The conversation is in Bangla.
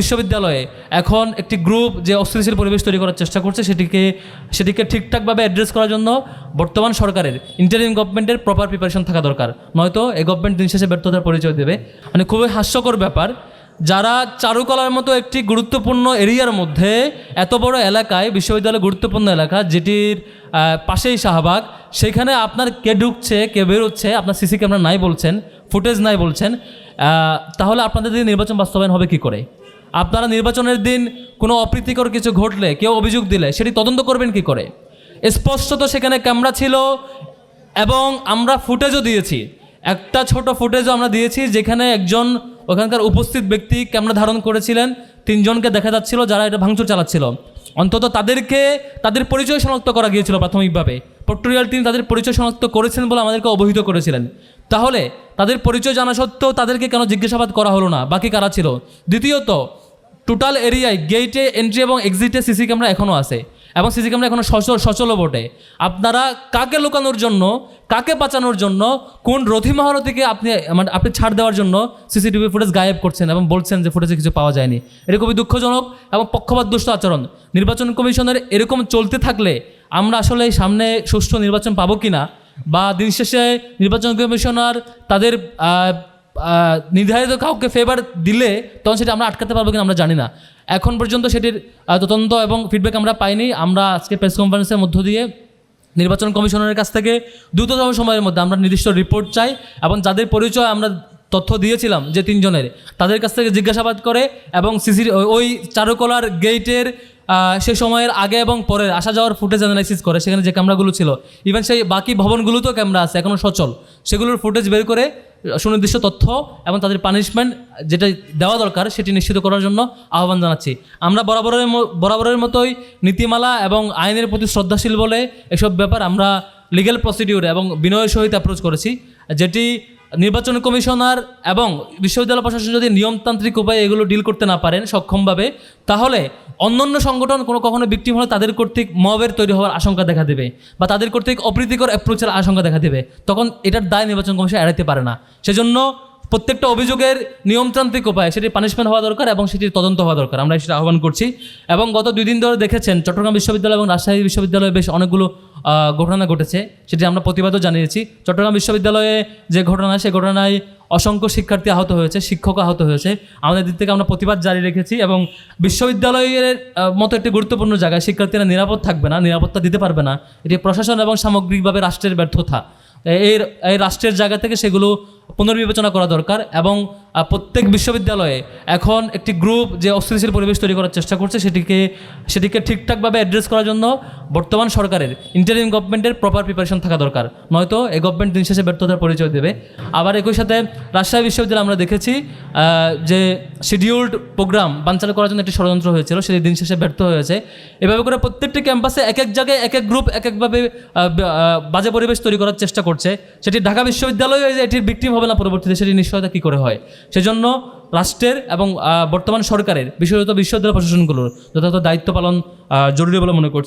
বিশ্ববিদ্যালয়ে এখন একটি গ্রুপ যে অস্থিতিশীল পরিবেশ তৈরি করার চেষ্টা করছে, সেটিকে সেটিকে ঠিকঠাকভাবে অ্যাড্রেস করার জন্য বর্তমান সরকারের ইন্টারিম গভর্নমেন্টের প্রপার প্রিপারেশন থাকা দরকার। নয়তো এই গভর্নমেন্ট দিন শেষে ব্যর্থতার পরিচয় দেবে। মানে খুবই হাস্যকর ব্যাপার, যারা চারুকলার মতো একটি গুরুত্বপূর্ণ এরিয়ার মধ্যে এত বড় এলাকায়, বিশ্ববিদ্যালয় গুরুত্বপূর্ণ এলাকা, যেটির পাশেই শাহবাগ, সেখানে আপনার কে ঢুকছে, কে বেরোচ্ছে, আপনার সিসি ক্যামেরা নাই বলছেন, ফুটেজ নাই বলছেন তাহলে আপনাদের নির্বাচন বাস্তবায়ন হবে কি করে? আপনারা নির্বাচনের দিন কোনো অপ্রীতিকর কিছু ঘটলে, কেউ অভিযোগ দিলে, সেটি তদন্ত করবেন কি করে? স্পষ্টত সেখানে ক্যামেরা ছিল এবং আমরা ফুটেজও দিয়েছি। একটা ছোট ফুটেজও আমরা দিয়েছি যেখানে একজন ওখানকার উপস্থিত ব্যক্তি ক্যামেরা ধারণ করেছিলেন। তিনজনকে দেখা যাচ্ছিল যারা এটা ভাঙচুর চালাচ্ছিল। অন্তত তাদেরকে, তাদের পরিচয় শনাক্ত করা গিয়েছিল প্রাথমিকভাবে। পক্টোরিয়াল টিম তাদের পরিচয় শনাক্ত করেছেন বলে আমাদেরকে অবহিত করেছিলেন। তাহলে তাদের পরিচয় জানা সত্ত্বেও তাদেরকে কেন জিজ্ঞাসাবাদ করা হলো না? বাকি কারা ছিল? দ্বিতীয়ত টোটাল এরিয়ায় গেটে এন্ট্রি এবং এক্সিটে সিসি ক্যামেরা এখনও আছে। এবং সিসি ক্যামেরা এখনও সচল সচলও বটে। আপনারা কাকে লুকানোর জন্য, কাকে বাঁচানোর জন্য, কোন রথি মহারথীকে আপনি মানে আপনি ছাড় দেওয়ার জন্য সিসিটিভি ফুটেজ গায়েব করছেন এবং বলছেন যে ফুটেজে কিছু পাওয়া যায়নি? এটা খুবই দুঃখজনক এবং পক্ষপাত দুষ্ট আচরণ। নির্বাচন কমিশনের এরকম চলতে থাকলে আমরা আসলে সামনে সুষ্ঠু নির্বাচন পাবো কিনা? বা দিন শেষে নির্বাচন কমিশনার তাদের নির্ধারিত কাউকে ফেভার দিলে তখন সেটা আমরা আটকাতে পারব কিনা আমরা জানি না। এখন পর্যন্ত সেটির তদন্ত এবং ফিডব্যাক আমরা পাইনি। আমরা আজকে প্রেস কনফারেন্সের মধ্য দিয়ে নির্বাচন কমিশনারের কাছ থেকে দ্রুততম সময়ের মধ্যে আমরা নির্দিষ্ট রিপোর্ট চাই এবং যাদের পরিচয় আমরা তথ্য দিয়েছিলাম যে তিনজনের, তাদের কাছ থেকে জিজ্ঞাসাবাদ করে এবং সিসি ওই চারুকলার গেটের সে সময়ের আগে এবং পরের আসা যাওয়ার ফুটেজ অ্যানালাইসিস করে, সেখানে যে ক্যামেরাগুলো ছিল ইভেন সেই বাকি ভবনগুলোতেও ক্যামেরা আছে এখনও সচল। সেগুলোর ফুটেজ বের করে সুনির্দিষ্ট তথ্য এবং তাদের পানিশমেন্ট যেটা দেওয়া দরকার সেটি নিশ্চিত করার জন্য আহ্বান জানাচ্ছি। আমরা বরাবরের বরাবরের মতোই নীতিমালা এবং আইনের প্রতি শ্রদ্ধাশীল বলে এসব ব্যাপার আমরা লিগ্যাল প্রসিডিউর এবং বিনয়ের সহিত অ্যাপ্রোচ করেছি, যেটি নির্বাচন কমিশনার এবং বিশ্ববিদ্যালয় প্রশাসন যদি নিয়মতান্ত্রিক উপায়ে এগুলো ডিল করতে না পারেন সক্ষমভাবে, তাহলে অন্যান্য সংগঠন কোনো কখনো বিক্টিম হলে তাদের কর্তৃক মবের তৈরি হওয়ার আশঙ্কা দেখা দেবে বা তাদের কর্তৃক অপ্রীতিকর অ্যাপ্রোচের আশঙ্কা দেখা দেবে। তখন এটার দায় নির্বাচন কমিশন এড়াইতে পারে না। সেজন্য প্রত্যেকটা অভিযোগের নিয়মতান্ত্রিক উপায়ে সেটি পানিশমেন্ট হওয়া দরকার এবং সেটির তদন্ত হওয়া দরকার। আমরা সেটা আহ্বান করছি। এবং গত দুই দিন ধরে দেখেছেন চট্টগ্রাম বিশ্ববিদ্যালয় এবং রাজশাহী বিশ্ববিদ্যালয়ে বেশ অনেকগুলো ঘটনা ঘটেছে, সেটি আমরা প্রতিবাদও জানিয়েছি। চট্টগ্রাম বিশ্ববিদ্যালয়ে যে ঘটনা সেই ঘটনায় অসংখ্য শিক্ষার্থী আহত হয়েছে, শিক্ষক আহত হয়েছে। আমাদের দিক থেকে আমরা প্রতিবাদ জারি রেখেছি এবং বিশ্ববিদ্যালয়ের মতো একটি গুরুত্বপূর্ণ জায়গায় শিক্ষার্থীরা নিরাপদ থাকবে না, নিরাপত্তা দিতে পারবে না। এটি প্রশাসন এবং সামগ্রিকভাবে রাষ্ট্রের ব্যর্থতা। এই এই রাষ্ট্রের জায়গা থেকে সেগুলো পুনর্বিবেচনা করা দরকার এবং প্রত্যেক বিশ্ববিদ্যালয়ে এখন একটি গ্রুপ যে অস্থিতিশীল পরিবেশ তৈরি করার চেষ্টা করছে সেটিকে সেটিকে ঠিকঠাকভাবে অ্যাড্রেস করার জন্য বর্তমান সরকারের ইন্টারিম গভর্নমেন্টের প্রপার প্রিপারেশন থাকা দরকার। নয়তো এই গভর্নমেন্ট দিন শেষে ব্যর্থতার পরিচয় দেবে। আবার একই সাথে রাজশাহী বিশ্ববিদ্যালয়ে আমরা দেখেছি যে শিডিউলড প্রোগ্রাম বানচাল করার জন্য একটি ষড়যন্ত্র হয়েছিল, সেটি দিন শেষে ব্যর্থ হয়েছে এভাবে করে প্রত্যেকটি ক্যাম্পাসে এক এক জায়গায় এক এক গ্রুপ এক একভাবে বাজে পরিবেশ তৈরি করার চেষ্টা করছে। সেটি ঢাকা বিশ্ববিদ্যালয় যে এটির বিক্রিম হবে না পরবর্তীতে, সেটি নিশ্চয়তা কী করে হয়? সেজন্য রাষ্ট্রের এবং বর্তমান সরকারের বিশেষত বিশ্ববিদ্যালয় প্রশাসনগুলোর যথাযথ দায়িত্ব পালন জরুরি বলে মনে করছি।